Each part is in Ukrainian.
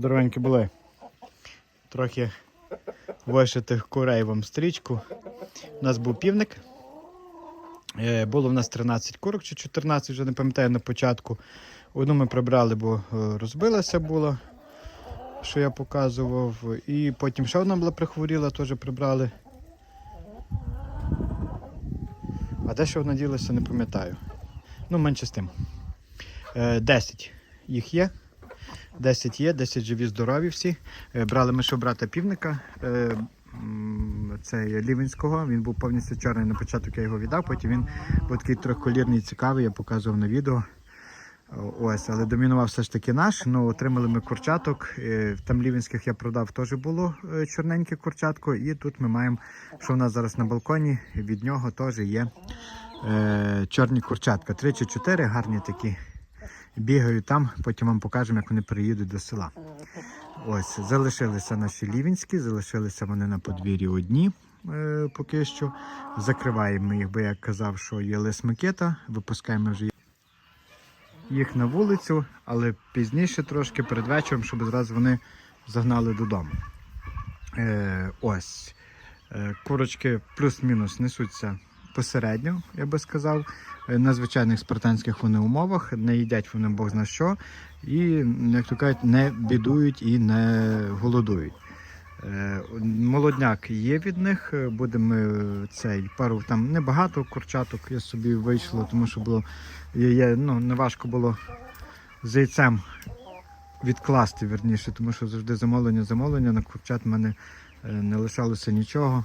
Здоровенькі були. Трохи вишитих курей вам стрічку. У нас був півник. Е, Було в нас 13 курок чи 14, вже не пам'ятаю на початку. Одну ми прибрали, бо е, розбилася була, що я показував. І потім ще одна була прихворіла, теж прибрали. А де ще вона ділася, не пам'ятаю. Ну, менше з тим. Е, 10 їх є. 10 є, 10 живі, здорові всі. Е, Брали ми ще брата півника. е, Це Лівенського. Він був повністю чорний на початок, я його віддав. Потім він був такий трьохколірний, цікавий, я показував на відео. Ось, але домінував все ж таки наш. Ну, отримали ми курчаток. Е, Там лівенських я продав, теж було чорненьке курчатко. І тут ми маємо, що в нас зараз на балконі, від нього теж є е, чорні курчатка. Три чи чотири гарні такі. Бігають там, потім вам покажемо, як вони приїдуть до села. Ось, залишилися наші лівінські, залишилися вони на подвір'ї одні е, поки що. Закриваємо їх, бо я казав, що є лис макета, випускаємо вже їх на вулицю, але пізніше трошки перед вечором, щоб зразу вони загнали додому. Е, ось. Е, курочки плюс-мінус несуться посередньо, я би сказав. Е, На звичайних спартанських вони умовах, не їдять вони Бог зна що, і, як то кажуть, не бідують і не голодують. Е, Молодняк є від них. е, Будемо цей пару там небагато курчаток я собі вийшло, тому що було є, ну, неважко було з яйцем відкласти, верніше, тому що завжди замовлення, замовлення на курчат в мене не лишалося нічого.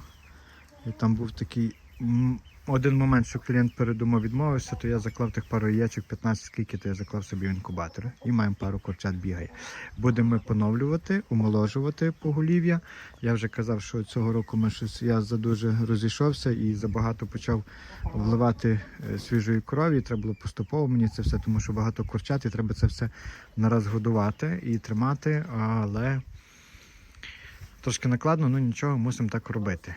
І там був такий один момент, що клієнт передумав відмовився, то я заклав тих пару яєчок, 15 скільки, то я заклав собі в інкубатор. І маємо пару курчат бігає. Будемо поновлювати, умоложувати поголів'я. Я вже казав, що цього року ми щось я задуже розійшовся і забагато почав вливати е, свіжої крові. Треба було поступово мені це все, тому що багато курчат і треба це все нараз годувати і тримати, але трошки накладно, ну нічого, мусимо так робити.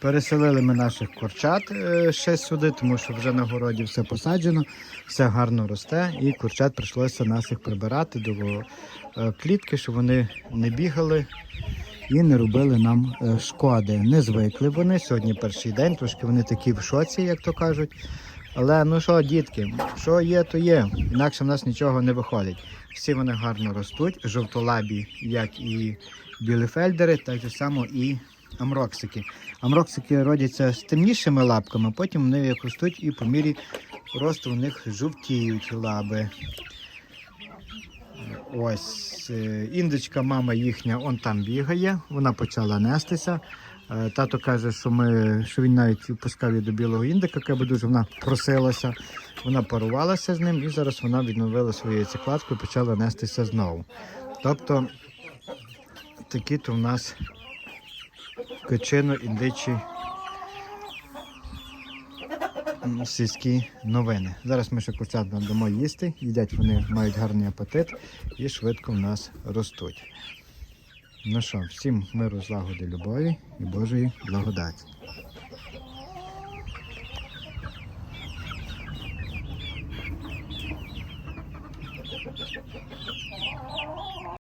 Переселили ми наших курчат е, ще сюди, тому що вже на городі все посаджено, все гарно росте, і курчат прийшлося нас їх прибирати до е, клітки, щоб вони не бігали і не робили нам е, шкоди. Не звикли вони. Сьогодні перший день, трошки вони такі в шоці, як то кажуть. Але ну що, дітки, що є, то є. Інакше в нас нічого не виходить. Всі вони гарно ростуть, жовтолабі, як і білефельдери, так само і амроксики. Амроксики родяться з темнішими лапками, потім вони як ростуть і по мірі росту у них жовтіють лаби. Ось е, індичка, мама їхня, он там бігає, вона почала нестися. Е, Тато каже, що ми що він навіть пускав її до білого індика, яка дуже вона просилася. Вона парувалася з ним і зараз вона відновила свою яйцекладку і почала нестися знову. Тобто такі то в нас качино індичі сільські новини. Зараз ми ще курчат дамо їсти, їдять вони мають гарний апетит і швидко в нас ростуть. Ну що, всім миру, злагоди, любові і Божої благодаті.